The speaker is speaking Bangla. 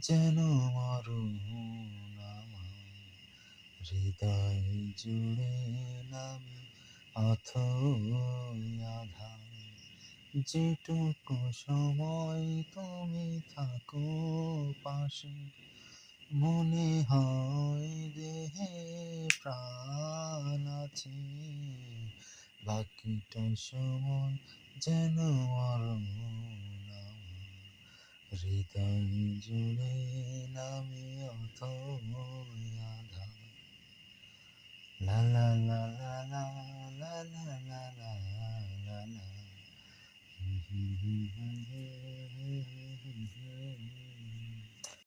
যেন আমার হৃদয়ে জুড়ে নামে অথই যেটুকু সময় তুমি থাকো পাশে, মনে হয় দেহে প্রাণ আছে। বাকিটা সময় যেন মরণ হৃদয় জুড়ে নামে অত লা লা লা লা লা